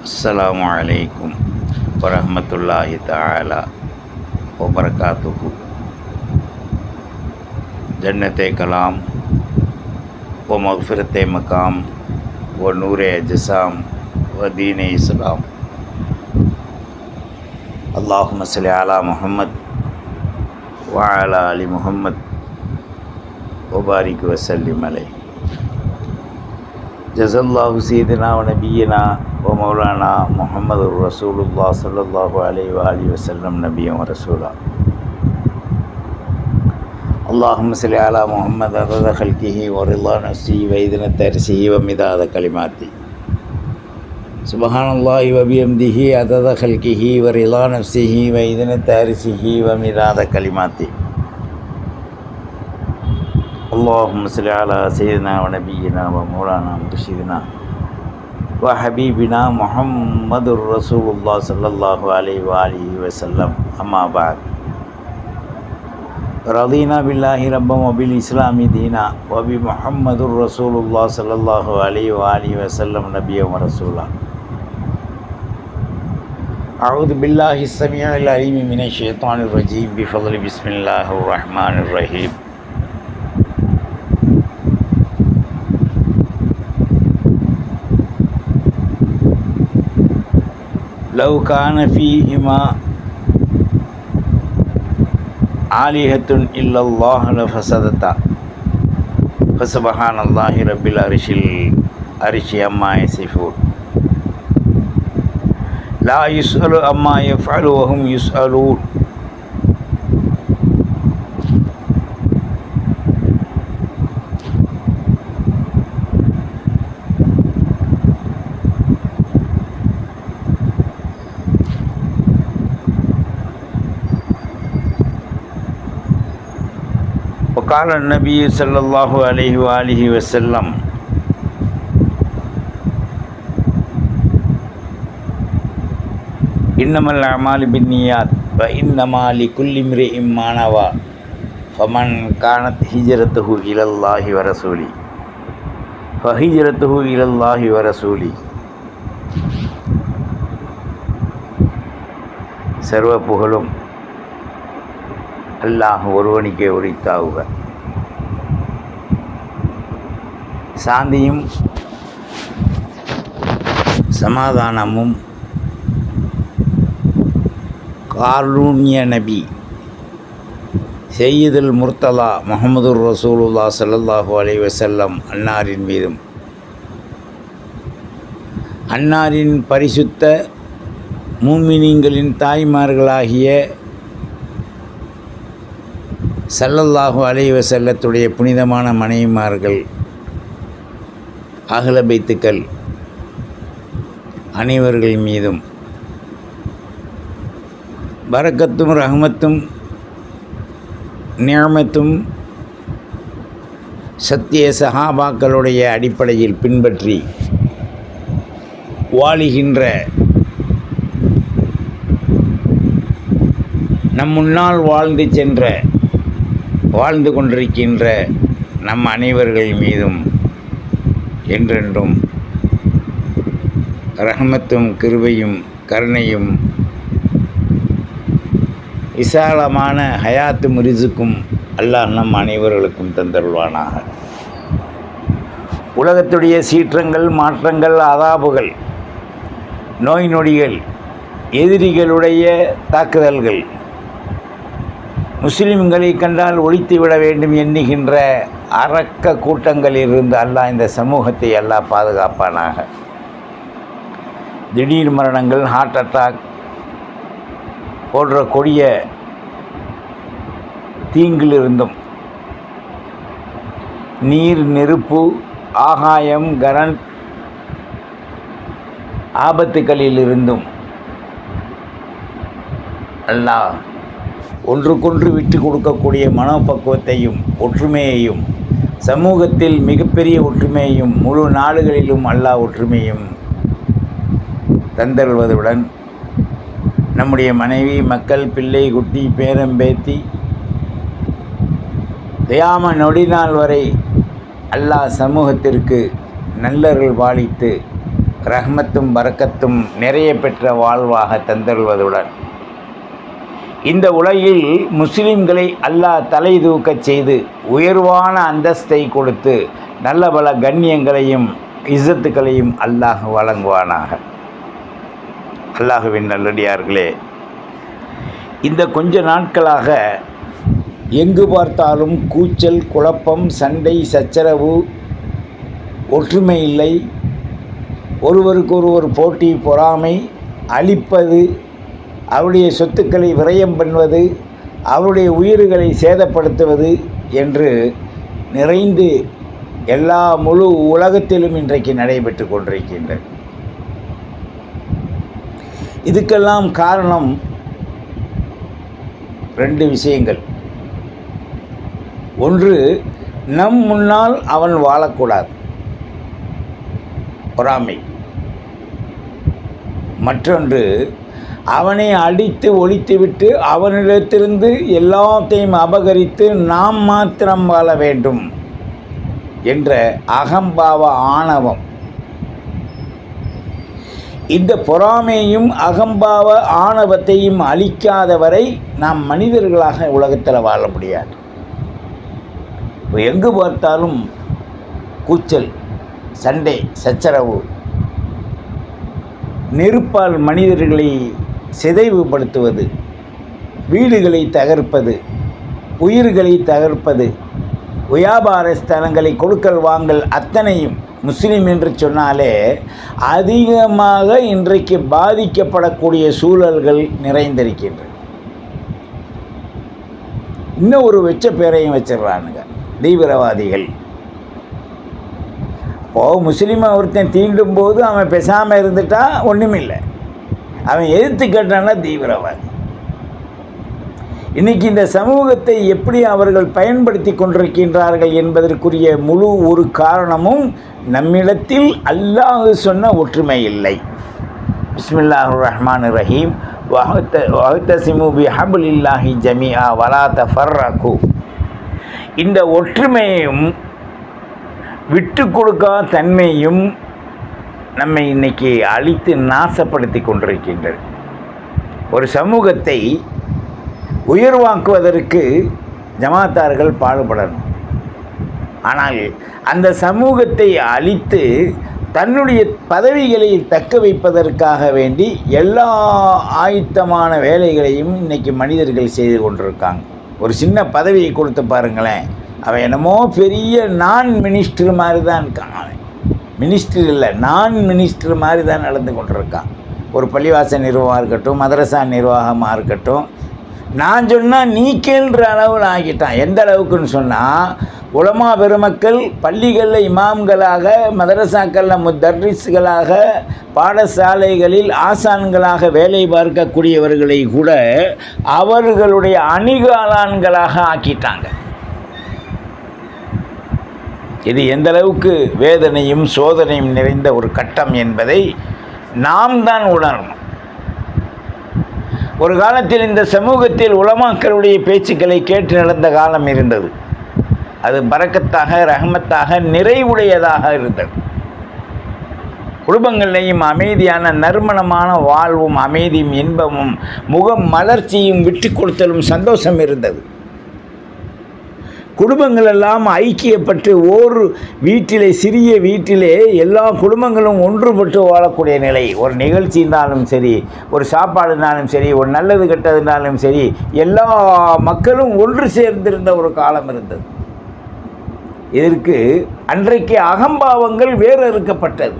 அஸ்ஸலாமு அலைக்கும் வரஹ்மத்துல்லாஹி தஆலா வபரகாத்துஹு ஜன்னத்தே கலாம் வ மக்ஃபிரத்தே மகாம் வ நூரே ஜசாம் வ தீனே இஸ்லாம் அல்லாஹும்ம ஸல்லி அலா முஹம்மத் வ அலா அலி முஹம்மத் வபாரிக் வசல்லிம் அலை جزا الله سيدنا ونبينا ومولانا محمد رسول الله صلى الله عليه وآله وسلم نبي ورسول اللهم صل على محمد عدد خلقه ورضا نفسه وإذن الترسيه ومداد كلماته سبحان الله وبيمده عدد خلقه ورضا نفسه وإذن الترسيه ومداد كلماته اللهم صل على سيدنا ونبينا ومولانا مرشدنا وحبيبنا محمد رسول الله صلى الله عليه وآله وسلم. أما بعد. رضينا بالله ربا وبالإسلام دينا وبمحمد رسول الله صلى الله عليه وآله وسلم نبيا ورسولا. أعوذ بالله السميع العليم من الشيطان الرجيم. بفضل بسم الله الرحمن الرحيم. لو كان فيهما آلهة إلا الله لفسدتا. فسبحان الله رب العرش العرش أما يصفون. لا يسأل أما يفعل وهم يسألون. وقال النبي صلى الله عليه وآله وسلم إنما الأعمال بالنيات وإنما لكل امرئ ما نوى فمن كانت هجرته إلى الله ورسوله فهجرته إلى الله ورسوله சர்வ புகழும் அல்லாஹ் ஒருவனுக்கே உரித்தாவுக சாந்தியும் சமாதானமும் கார்லூன்ய நபி செய்யுதல் முர்த்தலா முகமது ரசூலுல்லா சல்லல்லாஹு அலை வசல்லம் அன்னாரின் மீதும். அன்னாரின் பரிசுத்த மூமினிங்களின் தாய்மார்களாகிய சல்லல்லாஹு அலைவசல்லத்துடைய புனிதமான மனைவிமார்கள் அகல பைத்துக்கள் அனைவர்கள் மீதும் பரக்கத்தும் ரஹமத்தும் நியமத்தும் சத்திய சஹாபாக்களுடைய அடிப்படையில் பின்பற்றி வாழுகின்ற நம் முன்னால் வாழ்ந்து சென்ற வாழ்ந்து கொண்டிருக்கின்ற நம் அனைவர்கள் மீதும் என்றென்றும் ரஹமத்தும் கிருபையும் கருணையும் விசாலமான ஹயாத்து முரிசுக்கும் அல்லாஹ் நம் அனைவர்களுக்கும் தந்தருள்வானாக. உலகத்துடைய சீற்றங்கள் மாற்றங்கள் அதாபுகள் நோய் நொடிகள் எதிரிகளுடைய தாக்குதல்கள் முஸ்லிம்களை கண்டால் ஒழித்து விட வேண்டும் எண்ணுகின்ற அரக்க கூட்டங்களில் இருந்து அல்லா இந்த சமூகத்தை எல்லாம் பாதுகாப்பானாக. திடீர் மரணங்கள் ஹார்ட் அட்டாக் போன்ற கொடிய தீங்கிலிருந்தும் நீர் நெருப்பு ஆகாயம் கரண்ட் ஆபத்துக்களிலிருந்தும் அல்லாஹ் ஒன்றுக்கொன்று விட்டு கொடுக்கக்கூடிய மனோபக்குவத்தையும் ஒற்றுமையையும் சமூகத்தில் மிகப்பெரிய ஒற்றுமையையும் முழு நாடுகளிலும் அல்லாஹ் ஒற்றுமையும் தந்தருள்வதுடன் நம்முடைய மனைவி மக்கள் பிள்ளை குட்டி பேரம்பேத்தி தயாம நொடி நாள் வரை அல்லாஹ் சமூகத்திற்கு நல்லர்கள் பாலித்து ரஹ்மத்தும் வரக்கத்தும் நிறைய பெற்ற வாழ்வாக தந்தருள்வதுடன் இந்த உலகில் முஸ்லிம்களை அல்லாஹ் தலை தூக்கச் செய்து உயர்வான அந்தஸ்தை கொடுத்து நல்ல பல கண்ணியங்களையும் இஸ்ஸத்துக்களையும் அல்லாஹ் வழங்குவானாக. அல்லாஹுவின் நல்லடியார்களே இந்த கொஞ்ச நாட்களாக எங்கு பார்த்தாலும் கூச்சல் குழப்பம் சண்டை சச்சரவு ஒற்றுமை இல்லை. ஒருவருக்கொருவர் போட்டி பொறாமை அழிப்பது அவருடைய சொத்துக்களை விரயம் பண்ணுவது அவருடைய உயிர்களை சேதப்படுத்துவது என்று நிறைந்து எல்லா முழு உலகத்திலும் இன்றைக்கு நடைபெற்று கொண்டிருக்கின்றது. இதுக்கெல்லாம் காரணம் ரெண்டு விஷயங்கள். ஒன்று நம் முன்னால் அவன் வாழக்கூடாது. பொறாமை. மற்றொன்று அவனை அடித்து ஒழித்துவிட்டு அவனிடத்திலிருந்து எல்லாத்தையும் அபகரித்து நாம் மாத்திரம் வாழ வேண்டும் என்ற அகம்பாவ ஆணவம். இந்த பொறாமையும் அகம்பாவ ஆணவத்தையும் அழிக்காத வரை நாம் மனிதர்களாக உலகத்தில் வாழ முடியாது. இப்போ எங்கு பார்த்தாலும் கூச்சல் சண்டை சச்சரவு நெருப்பால் மனிதர்களை சிதைவுபடுத்துவது வீடுகளை தகர்ப்பது உயிர்களை தகர்ப்பது வியாபார ஸ்தலங்களை கொடுக்கல் வாங்கல் அத்தனையும் முஸ்லீம் என்று சொன்னாலே அதிகமாக இன்றைக்கு பாதிக்கப்படக்கூடிய சூழல்கள் நிறைந்திருக்கின்றன. இன்னும் ஒரு வெச்ச பேரையும் வச்சிடுறானுங்க தீவிரவாதிகள். இப்போது முஸ்லீமை ஒருத்தன் தீண்டும் போது அவன் பேசாமல் இருந்துட்டா ஒன்றுமில்லை அவன் எதிர்த்து கேட்டான்னா தீவிரவாதி. இன்னைக்கு இந்த சமூகத்தை எப்படி அவர்கள் பயன்படுத்தி கொண்டிருக்கின்றார்கள் என்பதற்குரிய முழு ஒரு காரணமும் நம்மிடத்தில் அல்லாஹ் சொன்ன ஒற்றுமை இல்லை. பிஸ்மில்லாஹ் ரஹ்மான் ரஹீம். வஹத்தசிமு பி ஹபுலில்லாஹி ஜமியா வலா தஃபர்ரகு. இந்த ஒற்றுமையும் விட்டு கொடுக்கா தன்மையும் நம்மை இன்னைக்கு அழித்து நாசப்படுத்தி கொண்டிருக்கின்றது. ஒரு சமூகத்தை உயர்வாக்குவதற்கு ஜமாத்தார்கள் பாடுபடணும். ஆனால் அந்த சமூகத்தை அழித்து தன்னுடைய பதவிகளை தக்க வைப்பதற்காக வேண்டி எல்லா ஆயுத்தமான வேலைகளையும் இன்னைக்கு மனிதர்கள் செய்து கொண்டிருக்காங்க. ஒரு சின்ன பதவியை கொடுத்து பாருங்களேன். அவன் என்னமோ பெரிய நான் மினிஸ்டர் மாதிரி தான் இருக்கான் மினிஸ்டர் இல்லை நான் மினிஸ்டர் மாதிரி தான் நடந்து கொண்டிருக்கான். ஒரு பள்ளிவாசல் நிர்வாகம் இருக்கட்டும் மதரசா நிர்வாகமாக இருக்கட்டும். நான் சொன்னால் நீ கேள்ற அளவில் ஆகிட்டான். எந்த அளவுக்குன்னு சொன்னால் உலமா பெருமக்கள் பள்ளிகளில் இமாம்களாக மதரசாக்களில் முத்தர்ரிஸ்களாக பாடசாலைகளில் ஆசான்களாக வேலை பார்க்கக்கூடியவர்களை கூட அவர்களுடைய அணிகாலான்களாக ஆக்கிட்டாங்க. இது எந்த அளவுக்கு வேதனையும் சோதனையும் நிறைந்த ஒரு கட்டம் என்பதை நாம் தான் உணரணும். ஒரு காலத்தில் இந்த சமூகத்தில் உலமாக்களுடைய பேச்சுக்களை கேட்டு நடந்த காலம் இருந்தது. அது பறக்கத்தாக ரஹமத்தாக நிறைவுடையதாக இருந்தது. குடும்பங்களையும் அமைதியான நறுமணமான வாழ்வும் அமைதியும் இன்பமும் முகம் மலர்ச்சியும் விட்டு கொடுத்தலும் சந்தோஷம் இருந்தது. குடும்பங்கள் எல்லாம் ஐக்கியப்பட்டு ஓர் வீட்டிலே சிறிய வீட்டிலே எல்லா குடும்பங்களும் ஒன்றுபட்டு வாழக்கூடிய நிலை. ஒரு நிகழ்ச்சி இருந்தாலும் சரி ஒரு சாப்பாடுனாலும் சரி ஒரு நல்லது கெட்டதுனாலும் சரி எல்லா மக்களும் ஒன்று சேர்ந்திருந்த ஒரு காலம் இருந்தது. இதற்கு அன்றைக்கு அகம்பாவங்கள் வேறு இருக்கப்பட்டது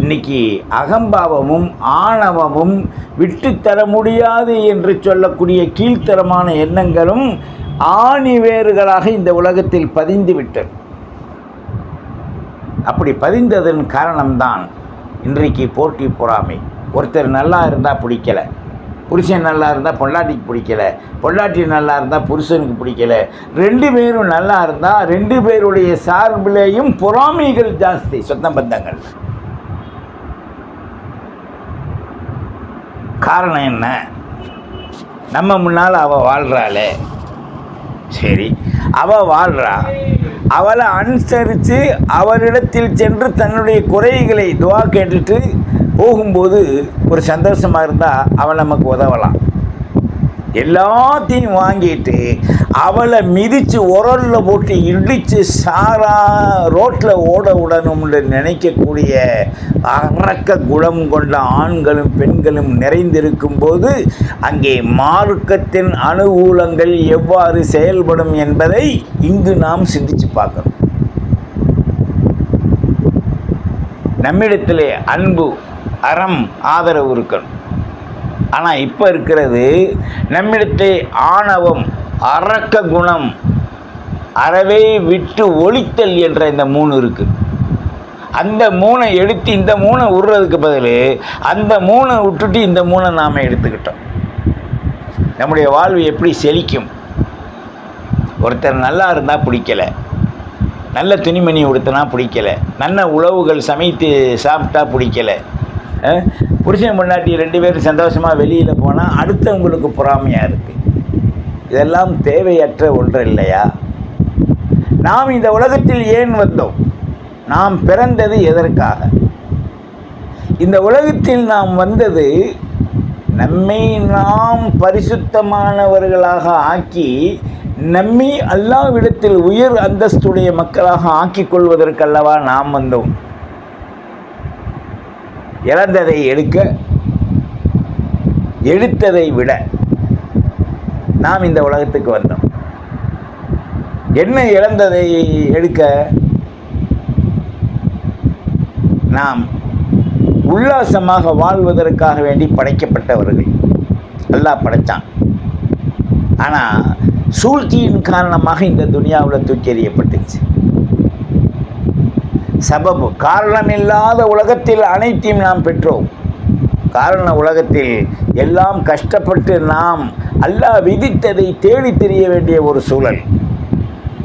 இன்னைக்கு அகம்பாவமும் ஆணவமும் விட்டுத்தர முடியாது என்று சொல்லக்கூடிய கீழ்த்தரமான எண்ணங்களும் ஆணி வேறுகளாக இந்த உலகத்தில் பதிந்து விட்டது அப்படி பதிந்ததன் காரணம்தான் இன்றைக்கு போட்டி பொறாமை. ஒருத்தர் நல்லா இருந்தால் பிடிக்கல. புருஷன் நல்லா இருந்தால் பொண்டாட்டிக்கு பிடிக்கல. பொண்டாட்டி நல்லா இருந்தால் புருஷனுக்கு பிடிக்கல. ரெண்டு பேரும் நல்லா இருந்தால் ரெண்டு பேருடைய சார்பிலேயும் பொறாமைகள் ஜாஸ்தி சொந்த பந்தங்கள். காரணம் என்ன? நம்ம முன்னால் அவள் வாழ்கிறாளே சரி அவள் வாழ்கிறா அவளை அனுசரித்து அவரிடத்தில் சென்று தன்னுடைய குறைகளை துவா கேட்டுட்டு போகும்போது ஒரு சந்தோஷமாக இருந்தால் அவள் நமக்கு உதவலாம். எல்லாத்தையும் வாங்கிட்டு அவளை மிதித்து உரலில் போட்டு இடித்து சாரா ரோட்டில் ஓட விடணும்னு நினைக்கக்கூடிய அரக்க குணம் கொண்ட ஆண்களும் பெண்களும் நிறைந்திருக்கும் போது அங்கே மார்க்கத்தின் அனுகூலங்கள் எவ்வாறு செயல்படும் என்பதை இங்கு நாம் சிந்திச்சு பார்க்கணும். நம்மிடத்திலே அன்பு அறம் ஆதரவு இருக்கணும். ஆனால் இப்போ இருக்கிறது நம்மிடத்தை ஆணவம் அரக்க குணம் அறவே விட்டு ஒழித்தல் என்ற இந்த மூணு இருக்குது அந்த மூணை எடுத்து இந்த மூணை விடுறதுக்கு பதில் அந்த மூணை விட்டுட்டு இந்த மூணை நாம் எடுத்துக்கிட்டோம். நம்முடைய வாழ்வு எப்படி செழிக்கும்? ஒருத்தர் நல்லா இருந்தால் பிடிக்கல. நல்ல துணிமணி உடுத்தினா பிடிக்கல. நல்ல உழவுகள் சமைத்து சாப்பிட்டா பிடிக்கல. புருஷன் பொண்டாட்டி ரெண்டு பேரும் சந்தோஷமாக வெளியில் போனால் அடுத்தவங்களுக்கு பொறாமையாக இருக்குது இதெல்லாம் தேவையற்ற ஒன்று இல்லையா? நாம் இந்த உலகத்தில் ஏன் வந்தோம்? நாம் பிறந்தது எதற்காக? இந்த உலகத்தில் நாம் வந்தது நம்மை நாம் பரிசுத்தமானவர்களாக ஆக்கி நம்மை அல்லாவிடத்தில் உயர் அந்தஸ்துடைய மக்களாக ஆக்கிக் கொள்வதற்கல்லவா நாம் வந்தோம்? இழந்ததை எடுக்க எடுத்ததை விட நாம் இந்த உலகத்துக்கு வந்தோம். என்ன இழந்ததை எடுக்க நாம் உல்லாசமாக வாழ்வதற்காக வேண்டி படைக்கப்பட்டவர்கள். அல்லாஹ் படைத்தான் ஆனால் சூழ்ச்சியின் காரணமாக இந்த துனியாவில் தூக்கி எறியப்பட்டுச்சு. சபபு. காரணமில்லாத உலகத்தில் அனைத்தையும் நாம் பெற்றோம். காரண உலகத்தில் எல்லாம் கஷ்டப்பட்டு நாம் அல்லாஹ் விதித்ததை தேடி தெரிய வேண்டிய ஒரு சூழல்.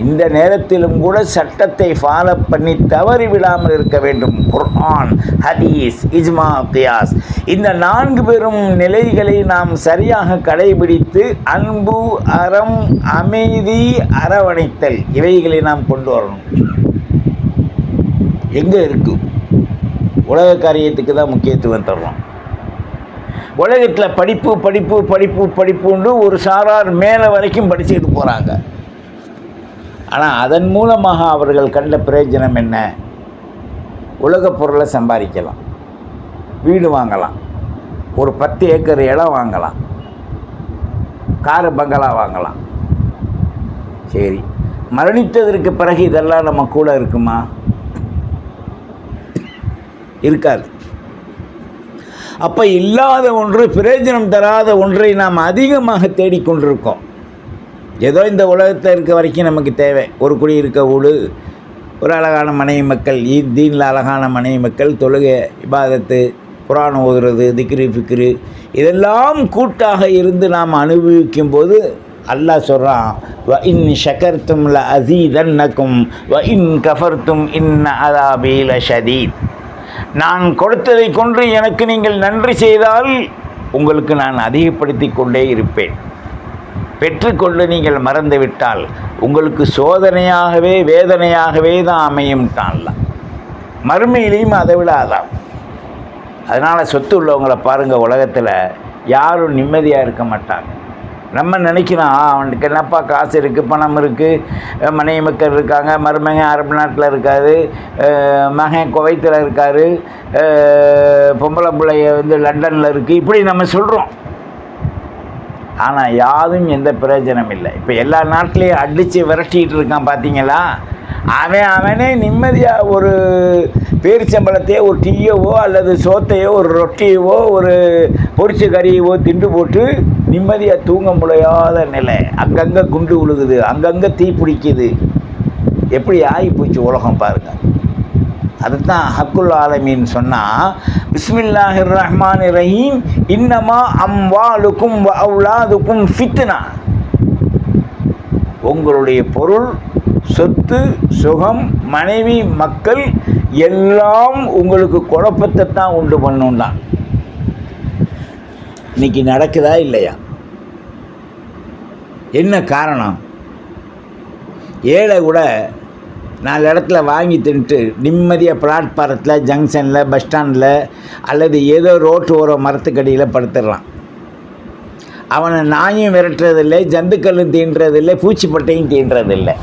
இந்த நேரத்திலும் கூட சட்டத்தை ஃபாலோ பண்ணி தவறி விடாமல் இருக்க வேண்டும். குர்ஆன் ஹதீஸ் இஜ்மா கியாஸ். இந்த நான்கு பெரும் நிலைகளை நாம் சரியாக கடைபிடித்து அன்பு அறம் அமைதி அரவணைத்தல் இவைகளை நாம் கொண்டு வரணும். எங்கே இருக்கு? உலக காரியத்துக்கு தான் முக்கியத்துவம் தர்றோம். உலகத்தில் படிப்பு படிப்பு படிப்பு படிப்புன்னு ஒரு சாரார் மேலே வரைக்கும் படிச்சுக்கிட்டு போகிறாங்க ஆனால் அதன் மூலமாக அவர்கள் கண்ட பிரயோஜனம் என்ன? உலகப் பொருளை சம்பாதிக்கலாம். வீடு வாங்கலாம். ஒரு பத்து ஏக்கர் இடம் வாங்கலாம். காரு பங்களா வாங்கலாம். சரி. மரணித்ததற்கு பிறகு இதெல்லாம் நம்ம கூட இருக்குமா? இருக்காது. அப்போ இல்லாத ஒன்று பிரயோஜனம் தராத ஒன்றை நாம் அதிகமாக தேடிக்கொண்டிருக்கோம். ஏதோ இந்த உலகத்தில் இருக்க வரைக்கும் நமக்கு தேவை. ஒரு குடி இருக்க ஊடு ஒரு அழகான மனைவி மக்கள் ஈ- தீனில் அழகான மனைவி மக்கள் தொழுகை இபாதத்து புராணம் ஓதுறது திக்ரு ஃபிக்ரு இதெல்லாம் கூட்டாக இருந்து நாம் அனுபவிக்கும் போது அல்லாஹ் சொல்கிறான் வ இன் ஷக்கர்த்தும் ல அசீதன்னக்கும் வ இன் கஃபர்த்தும் இன் அதாபீல ஷதீத். நான் கொடுத்ததை கொன்று எனக்கு நீங்கள் நன்றி செய்தால் உங்களுக்கு நான் அதிகப்படுத்தி கொண்டே இருப்பேன். பெற்றுக்கொண்டு நீங்கள் மறந்துவிட்டால் உங்களுக்கு சோதனையாகவே வேதனையாகவே தான் அமையும்ட்டான்ல மறுமையிலையும் அதை விட அதான் அதனால் சொத்து உள்ளவங்களை பாருங்கள் உலகத்தில் யாரும் நிம்மதியாக இருக்க மாட்டாங்க. நம்ம நினைக்கிறோம் அவனுக்கு என்னப்பா காசு இருக்குது பணம் இருக்குது மனைவி மக்கள் இருக்காங்க மருமகன் அரபு நாட்டில் இருக்காரு மகன் குவைத்தில் இருக்காரு பொம்பளை பிள்ளைய வந்து லண்டனில் இருக்குது இப்படி நம்ம சொல்கிறோம் ஆனால் யாரும் எந்த பிரயோஜனம் இல்லை. இப்போ எல்லா நாட்டிலையும் அடித்து விரட்டிகிட்டு இருக்கான் பார்த்தீங்களா அவன் அவனே நிம்மதியாக ஒரு பேரிச்சம்பளத்தையோ ஒரு டீயவோ அல்லது சோத்தையோ ஒரு ரொட்டியவோ ஒரு பொரிச்ச கறியவோ திண்டு போட்டு நிம்மதியாக தூங்க முடியாத நிலை. அங்கங்கே குண்டு விழுகுது அங்கங்கே தீ பிடிக்குது. எப்படி ஆகி போச்சு உலகம் பாருங்கள் அதுதான் ஹக்குல் ஆலமின்னு சொன்னால் பிஸ்மில்லாஹிர் ரஹ்மான் ரஹீம் இன்னமா அம்வாலுக்கும் வ அவுலாதுக்கும் ஃபித்னா. உங்களுடைய பொருள் சொத்து சுகம் மனைவி மக்கள் எல்லாம் உங்களுக்கு குழப்பத்தை தான் உண்டு பண்ணும்தான் இன்னைக்கு நடக்குதா இல்லையா? என்ன காரணம்? ஏழை கூட நாலு இடத்துல வாங்கி தின்ட்டு நிம்மதியாக பிளாட்பாரத்தில் ஜங்ஷனில் பஸ் ஸ்டாண்டில் அல்லது ஏதோ ரோட்டு ஓரம் மரத்துக்கடியில் படுத்துடுறான் அவனை நாயும் விரட்டுறதில்லை ஜந்துக்களும் தீண்டுறதில்லை பூச்சிப்பட்டையும் தீண்டுறதில்லை.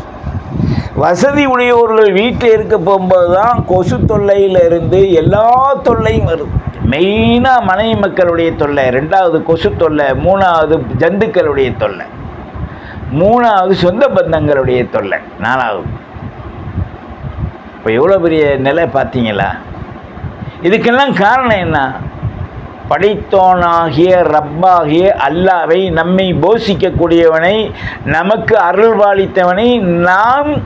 வசதி உடையவர்கள் வீட்டில் இருக்க போகும்போது தான் கொசு தொல்லையில் இருந்து எல்லா தொல்லையும் வரும் மெயினாக மனைவி மக்களுடைய தொல்லை ரெண்டாவது கொசு தொல்லை மூணாவது ஜந்துக்களுடைய தொல்லை மூணாவது சொந்த பந்தங்களுடைய தொல்லை நாலாவது. இப்போ எவ்வளோ பெரிய நிலை பார்த்தீங்களா? இதுக்கெல்லாம் காரணம் என்ன? படைத்தோனாகிய ரப்பாகிய அல்லாவை நம்மை போஷிக்கக்கூடியவனை நமக்கு அருள்வாளித்தவனை நாம்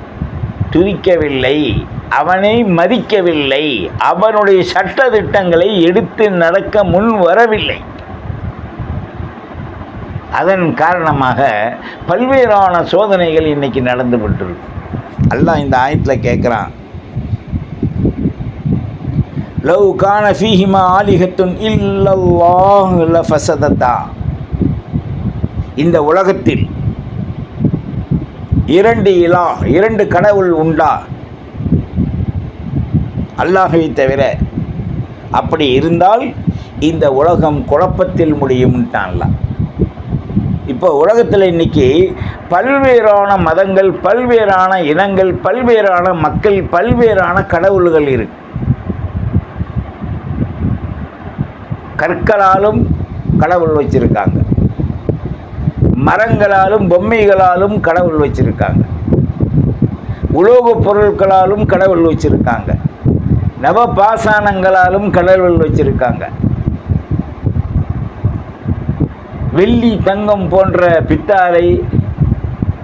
துதிக்கவில்லை அவனை மதிக்கவில்லை அவனுடைய சட்ட திட்டங்களை எடுத்து நடக்க முன் வரவில்லை. அதன் காரணமாக பல்வேறான சோதனைகள் இன்னைக்கு நடந்துபட்டு அல்லாஹ் இந்த ஆயத்தில் கேட்குறான் லவ் கான ஃபீஹிமா ஆலிகத்துன் இல்லல்லாஹ் ஃபசதத்தா இந்த உலகத்தில் இரண்டு இலா இரண்டு கடவுள் உண்டா? அல்லாஹை தவிர அப்படி இருந்தால் இந்த உலகம் குழப்பத்தில் முடியும்ட்டான்ல இப்போ உலகத்தில் இன்னைக்கு பல்வேறான மதங்கள் பல்வேறான இனங்கள் பல்வேறான மக்கள் பல்வேறான கடவுள்கள் இருக்கு. கற்களாலும் கடவுள் வச்சிருக்காங்க. மரங்களாலும் பொம்மைகளாலும் கடவுள் வச்சிருக்காங்க. உலோகப் பொருட்களாலும் கடவுள் வச்சிருக்காங்க. நவ பாசானங்களாலும் கடவுள் வச்சிருக்காங்க. வெள்ளி தங்கம் போன்ற பித்தாலை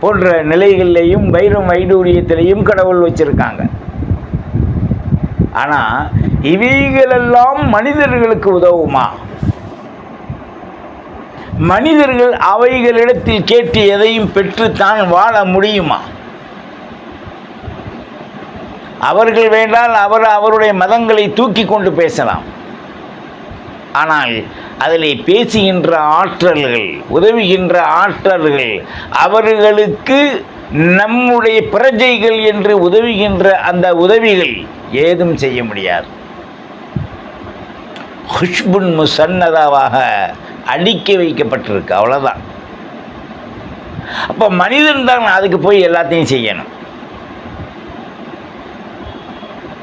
போன்ற நிலைகளிலையும் வைரம் வைடூரியத்திலையும் கடவுள் வச்சிருக்காங்க. ஆனால் இவைகளெல்லாம் மனிதர்களுக்கு உதவுமா? மனிதர்கள் அவைகளிடத்தில் கேட்டு எதையும் பெற்றுத்தான் வாழ முடியுமா? அவர்கள் வேண்டால் அவர் அவருடைய மதங்களை தூக்கி கொண்டு பேசலாம். ஆனால் அதில் பேசுகின்ற ஆற்றல்கள் உதவுகின்ற ஆற்றல்கள் அவர்களுக்கு நம்முடைய பிரஜைகள் என்று உதவுகின்ற அந்த உதவிகள் ஏதும் செய்ய முடியாது. ஹுஷ்புன் முசன்னதாவாக அடுக்கி வைக்கப்பட்டிருக்கு. அவ்வளோதான் அப்போ மனிதன் தான் அதுக்கு போய் எல்லாத்தையும் செய்யணும்.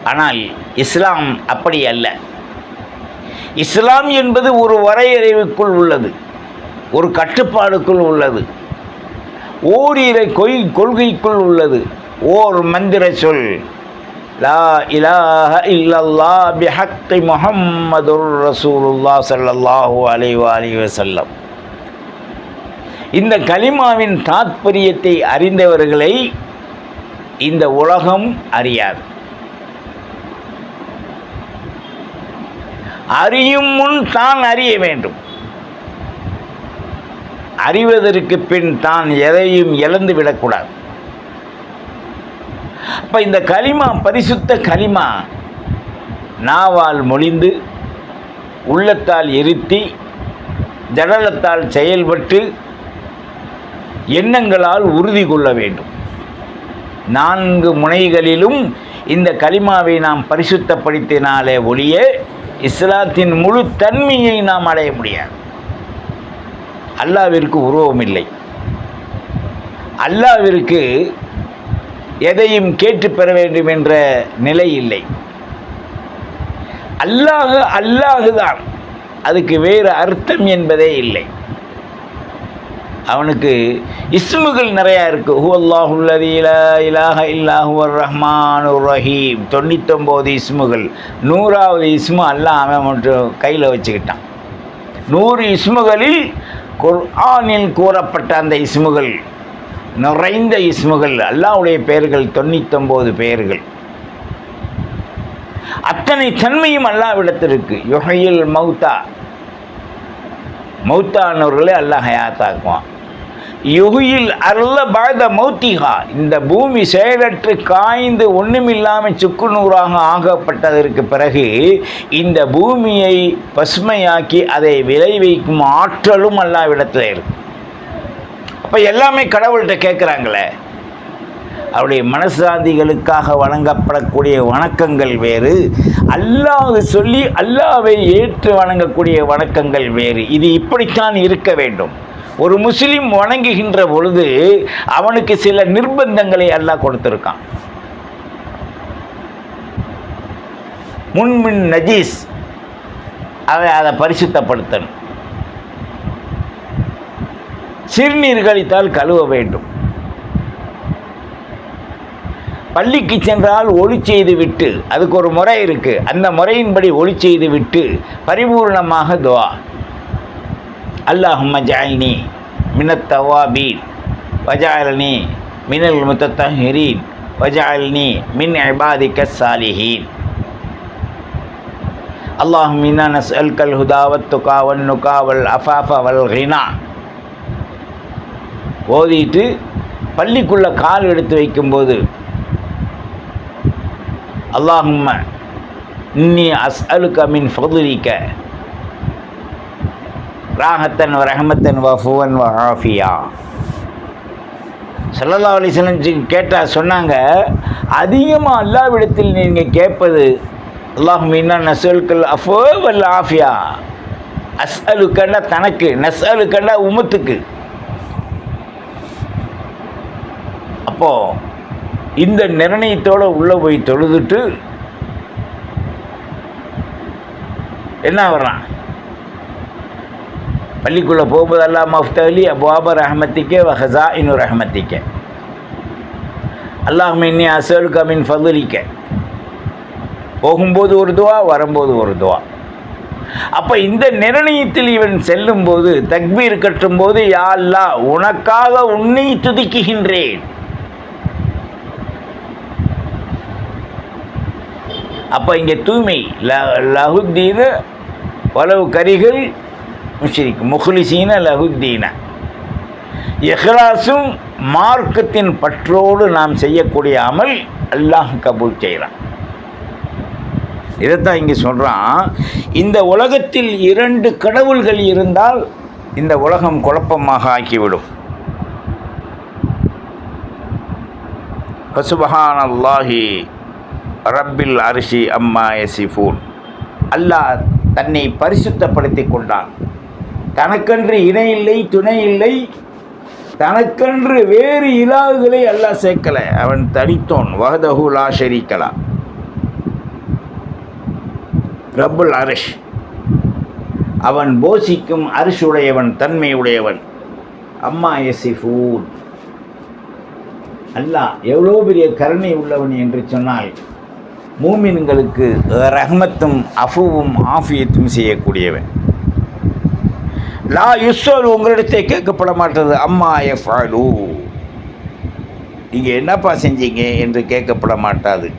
ஆனால் இஸ்லாம் அப்படி அல்ல. இஸ்லாம் என்பது ஒரு வரையறைவுக்குள் உள்ளது. ஒரு கட்டுப்பாடுக்குள் உள்ளது. ஓரிரை கொய் கொள்கைக்குள் உள்ளது. ஓர் மந்திர சொல். லா இலாஹ இல்லல்லா பிஹக்கி முஹம்மதுர் ரசூலுல்லா சல்லல்லாஹு அலைவாலி வசல்லம் இந்த கலிமாவின் தாத்பரியத்தை அறிந்தவர்களை இந்த உலகம் அறியாது. அறியும் முன் தான் அறிய வேண்டும். அறிவதற்கு பின் தான் எதையும் இழந்து விடக்கூடாது. அப்போ இந்த களிமா பரிசுத்த களிமா நாவால் மொழிந்து உள்ளத்தால் எரித்தி ஜடலத்தால் செயல்பட்டு எண்ணங்களால் உறுதி கொள்ள வேண்டும். நான்கு முனைகளிலும் இந்த கலிமாவை நாம் பரிசுத்தப்படுத்தினாலே ஒழிய இஸ்லாத்தின் முழு தன்மையை நாம் அடைய முடியாது. அல்லாவிற்கு உருவம் இல்லை அல்லாவிற்கு எதையும் கேட்டு பெற வேண்டும் என்ற நிலை இல்லை. அல்லாஹ் அல்லாஹுதான். அதுக்கு வேறு அர்த்தம் என்பதே இல்லை. அவனுக்கு இஸ்முகள் நிறையா இருக்குது ஹூ அல்லாஹுல்லதி இலாஹ இல்லாஹுவர் ரஹ்மான் ரஹீம். தொண்ணூத்தொம்போது இஸ்முகள். நூறாவது இஸ்மு அல்லாஹ் அவன் மட்டும் கையில் வச்சுக்கிட்டான். நூறு இஸ்முகளில் குர்ஆனில் கூறப்பட்ட அந்த இஸ்முகள் நிறைந்த இஸ்முகள் அல்லாஹ்வுடைய பெயர்கள் தொண்ணூத்தொம்பது பெயர்கள். அத்தனை தன்மையும் அல்லாவிடத்திற்கு. யுகையில் மௌத்தா. மௌத்தானவர்களே அல்லாஹ் யாத்தாக்குவான் யுகியில் அருள பாத மௌத்திகா. இந்த பூமி செயலற்று காய்ந்து ஒன்றுமில்லாமல் சுக்குநூறாக ஆகப்பட்டதற்கு பிறகு இந்த பூமியை பசுமையாக்கி அதை விளைவிக்கும் ஆற்றலும் அல்லாவிடத்தில் இருக்கும். அப்போ எல்லாமே கடவுள்கிட்ட கேட்குறாங்களே. அவருடைய மனசாந்திகளுக்காக வணங்கப்படக்கூடிய வணக்கங்கள் வேறு. அல்லாஹ் சொல்லி அல்லாவை ஏற்று வணங்கக்கூடிய வணக்கங்கள் வேறு. இது இப்படித்தான் இருக்க வேண்டும். ஒரு முஸ்லீம் வணங்குகின்ற பொழுது அவனுக்கு சில நிர்பந்தங்களை அல்லாஹ் கொடுத்துருக்கான். முன்மின் நஜீஸ் அவை அதை பரிசுத்தப்படுத்தணும். சிறுநீர் கழித்தால் கழுவ வேண்டும். பள்ளிக்கு சென்றால் ஒளி செய்து விட்டு அதுக்கு ஒரு முறை இருக்கு. அந்த முறையின்படி ஒளி செய்து விட்டு பரிபூர்ணமாக துவா. அல்லாஹும்ம ஜாயினி மினத்தவா தவாபீன் வஜாலனி மினல் முத்தஹிரீன் வஜாலினி மின் இபாதிக்க சாலிஹீன். அல்லாஹும் இன்னா நஸ்அல்கல் ஹுதாவத் துகா நுகாவல் நுகா வல் அஃபாஃப வல் ஹினா ஓதிட்டு பள்ளிக்குள்ள கால் எடுத்து வைக்கும்போது அல்லாஹும்ம இன்னி அஸ்அலுக மின் ஃபதுலிக்க ராகத்தன் வ ரஹமத்தன் வ ஃபுவன் வ ஆஃபியா. சல்லல்லா அலிஸ்லம் கேட்டால் சொன்னாங்க அதிகமாக அல்லாவிடத்தில் நீங்கள் கேட்பது அல்லாஹும் இன்னும் நசல்கள் அஃபோ வல் ஆஃபியா? அஸ் அலுக்கண்டா தனக்கு நஸ் அலுக்கண்டா உமத்துக்கு. அப்போது இந்த நிர்ணயத்தோடு உள்ளே போய் தொழுதுட்டு என்ன வர்றான் பள்ளிக்குள்ளே போகும்போது அல்லா மஃப்தலி அபாபர் அஹமத்திக்கே வஹசா இன்னொரு அஹமத்திக்க அல்லாஹ் இன்னி அசல் கமின் ஃபதுலிக்க. போகும்போது ஒரு துவா வரும்போது ஒரு துவா. அப்போ இந்த நிர்ணயத்தில் இவன் செல்லும்போது தக்பீர் கட்டும்போது யா அல்லா உனக்காக உன்னை துதிக்குகின்றேன். அப்போ இங்கே தூய்மை ல லகுத்தீன வலவு கரிகள் முஷரிக் முஹ்லிசீன லகுத்தீன இஹ்லாஸும் மார்க்கத்தின் பற்றோடு நாம் செய்யக்கூடிய அமல் அல்லாஹ் கபூல் செய்கிறான். இதைத்தான் இங்கே சொல்கிறான் இந்த உலகத்தில் இரண்டு கடவுள்கள் இருந்தால் இந்த உலகம் குழப்பமாக ஆக்கிவிடும். பசுபகான் அல்லாஹி ரப்பில் அரிசி அம்மா எசிஃபூன் அல்லாஹ் தன்னை பரிசுத்தப்படுத்தி கொண்டான். தனக்கென்று இணை இல்லை துணை இல்லை. தனக்கென்று வேறு இலாகுகளை அல்லாஹ் சேர்க்கலை. அவன் தனித்தோன். வகதகுலா லா ரப்புல் அரிஷ். அவன் போசிக்கும் அரிசுடையவன் தன்மையுடையவன். அம்மா எசிஃபூன் அல்லாஹ் எவ்வளோ பெரிய கருணை உள்ளவன் என்று சொன்னால் மூமின்களுக்கு ரஹ்மத்தும் அஃபுவும் ஆஃபியத்தும் செய்யக்கூடியவன். லா யுஸ்வல் உங்களிடத்தை கேட்கப்பட மாட்டது அம்மா எஃபாலு நீங்கள் என்னப்பா செஞ்சீங்க என்று கேட்கப்பட மாட்டாது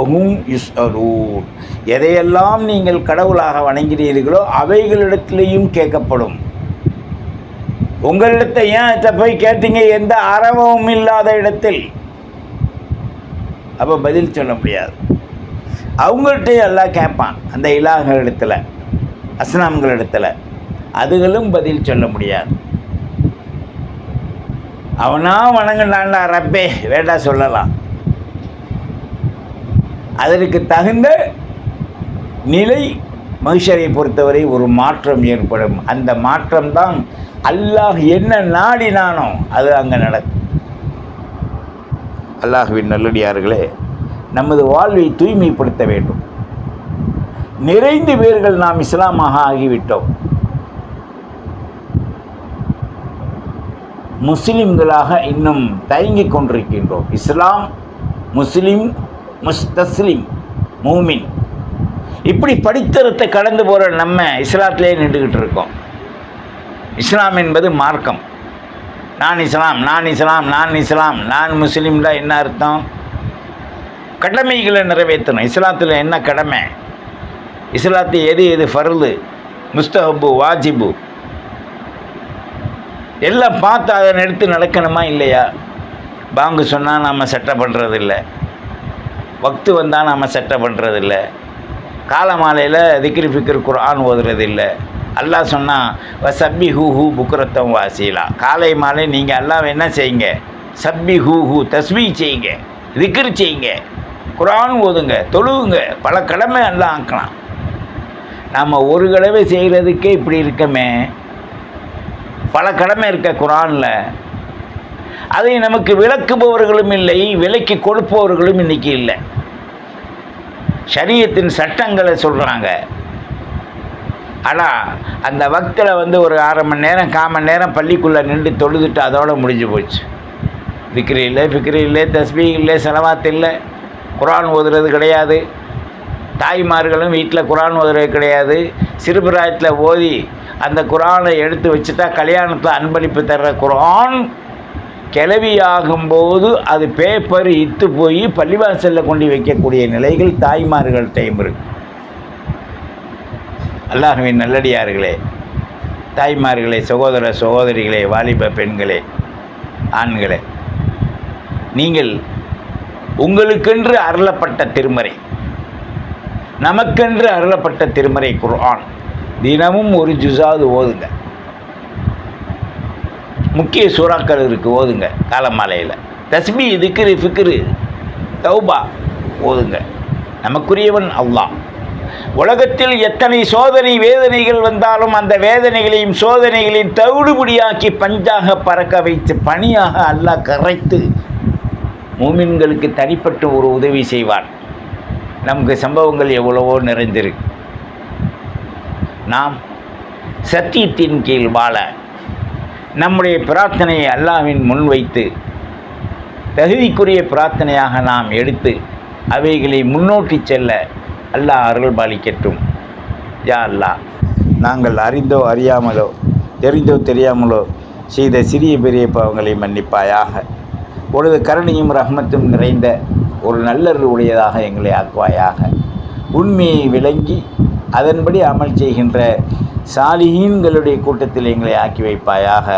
ஒகும் யுஸ்வலூன் எதையெல்லாம் நீங்கள் கடவுளாக வணங்கினீர்களோ அவைகளிடத்திலேயும் கேட்கப்படும். உங்களிடத்தை ஏன் இதை போய் கேட்டீங்க? எந்த அறவமும் இல்லாத இடத்தில். அப்போ பதில் சொல்ல முடியாது. அவங்கள்ட்டையும் எல்லாம் கேட்பான். அந்த இலாகர் இடத்துல அஸ்னாம்கள் இடத்துல அதுகளும் பதில் சொல்ல முடியாது. அவனா வணங்கினான்டா ரப்பே வேண்டா சொல்லலாம். அதற்கு தகுந்த நிலை மகிஷரை பொறுத்தவரை ஒரு மாற்றம் ஏற்படும். அந்த மாற்றம்தான் அல்லாஹ் என்ன நாடினானோ அது அங்கே நடக்கும். அல்லாஹுவின் நல்லடியார்களே நமது வாழ்வை தூய்மைப்படுத்த வேண்டும். நிறைந்து பேர்கள் நாம் இஸ்லாமாக ஆகிவிட்டோம். முஸ்லிம்களாக இன்னும் தயங்கிக் கொண்டிருக்கின்றோம். இஸ்லாம் முஸ்லிம் முஸ்தஸ்லிம் மூமின். இப்படி படித்தரத்தை கடந்து போகிற நம்ம இஸ்லாத்திலே நின்றுக்கிட்டு இருக்கோம். இஸ்லாம் என்பது மார்க்கம். நான் இஸ்லாம் நான் இஸ்லாம் நான் இஸ்லாம் நான் முஸ்லீம்ல என்ன அர்த்தம்? கடமைகளை நிறைவேற்றணும். இஸ்லாத்தில் என்ன கடமை? இஸ்லாத்து எது எது ஃபர்லு? முஸ்தஹபு வாஜிபு. எல்லாம் பார்த்து அதை எடுத்து நடக்கணுமா இல்லையா? பாங்கு சொன்னால் நாம் செட்டை பண்ணுறதில்ல வக்து வந்தால் நாம் செட்டை பண்ணுறதில்ல கால மாலையில் திக்ரி ஃபிக்ரு குரான் ஓதுறதில்லை. அல்லாஹ் சொன்னால் சப்பி ஹூ ஹூ புக்குரத்தம் வாசிலா. காலை மாலை நீங்கள் எல்லாம் என்ன செய்யுங்க? சப்பி ஹு தஸ்மி செய்யுங்க திக்ர் செய்யுங்க குரான் ஓதுங்க தொழுவுங்க. பல கடமை எல்லாம் ஆக்கலாம். நம்ம ஒரு கடவை செய்கிறதுக்கே இப்படி இருக்கமே. பல கடமை இருக்க குரானில். அதை நமக்கு விளக்குபவர்களும் இல்லை விலைக்கு கொடுப்பவர்களும் இன்றைக்கி இல்லை. சரியத்தின் சட்டங்களை சொல்கிறாங்க ஆனால் அந்த வக்தில் வந்து ஒரு அரை மணி நேரம் கால் மணி நேரம் பள்ளிக்குள்ளே நின்று தொழுதுட்டு அதோடு முடிஞ்சு போச்சு. விக்ரி இல்லை ஃபிக்ரி இல்லை தஸ்பீ இல்லை செலவாத்து இல்லை குரான் ஓதுறது கிடையாது. தாய்மார்களும் வீட்டில் குரான் ஓதுறது கிடையாது. சிறுபிராயத்தில் ஓதி அந்த குரானை எடுத்து வச்சுட்டா கல்யாணத்தில் அன்பளிப்பு தர்ற குரான் கிளவியாகும்போது அது பேப்பர் இத்து போய் பள்ளிவாசலில் கொண்டு வைக்கக்கூடிய நிலைகள் தாய்மார்கள் டைம் இருக்குது அல்லாஹுவின் நல்லடியார்களே தாய்மார்களே சகோதர சகோதரிகளே வாலிப பெண்களே ஆண்களே நீங்கள் உங்களுக்கென்று அருளப்பட்ட திருமறை நமக்கென்று அருளப்பட்ட திருமறை குர்ஆன். தினமும் ஒரு ஜுசாவது ஓதுங்க. முக்கிய சூறாக்கள் இருக்குது ஓதுங்க காலமாலையில். தஸ்மி திக்ரு ஃபிக்ரு தௌபா ஓதுங்க. நமக்குரியவன் அல்லாஹ். உலகத்தில் எத்தனை சோதனை வேதனைகள் வந்தாலும் அந்த வேதனைகளையும் சோதனைகளையும் தவிடுபடியாக்கி பஞ்சாக பறக்க வைத்து பணியாக அல்லாஹ் கரைத்து மூமின்களுக்கு தனிப்பட்டு ஒரு உதவி செய்வான். நமக்கு சம்பவங்கள் எவ்வளவோ நிறைந்திருக்கு. நாம் சத்தியத்தின் கீழ் வாழ நம்முடைய பிரார்த்தனையை அல்லாவின் முன்வைத்து தகுதிக்குரிய பிரார்த்தனையாக நாம் எடுத்து அவைகளை முன்னோட்டி செல்ல அல்லாஹ் அருள் பாலிக்கட்டும். யா அல்லாஹ். நாங்கள் அறிந்தோ அறியாமலோ தெரிந்தோ தெரியாமலோ செய்த சிறிய பெரிய பாவங்களை மன்னிப்பாயாக. உனது கருணையும் ரஹ்மத்தும் நிறைந்த ஒரு நல்லருள் உடையதாக எங்களை ஆக்குவாயாக. உண்மையை விளங்கி அதன்படி அமல் செய்கின்ற சாலிஹீன்களுடைய கூட்டத்தில் எங்களை ஆக்கி வைப்பாயாக.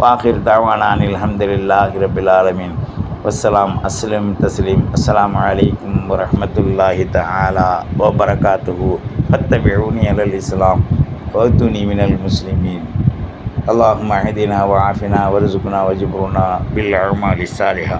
வாஹிர் தாவானானில் அஹமதுல்லாஹி ரபில் ஆலமீன். والسلام أسلم تسليم السلام عليكم ورحمة الله تعالى وبركاته. فاتبعوني على الإسلام وأتوني من المسلمين. اللهم اهدنا وعافنا وارزقنا وجبرنا بالأعمال الصالحة.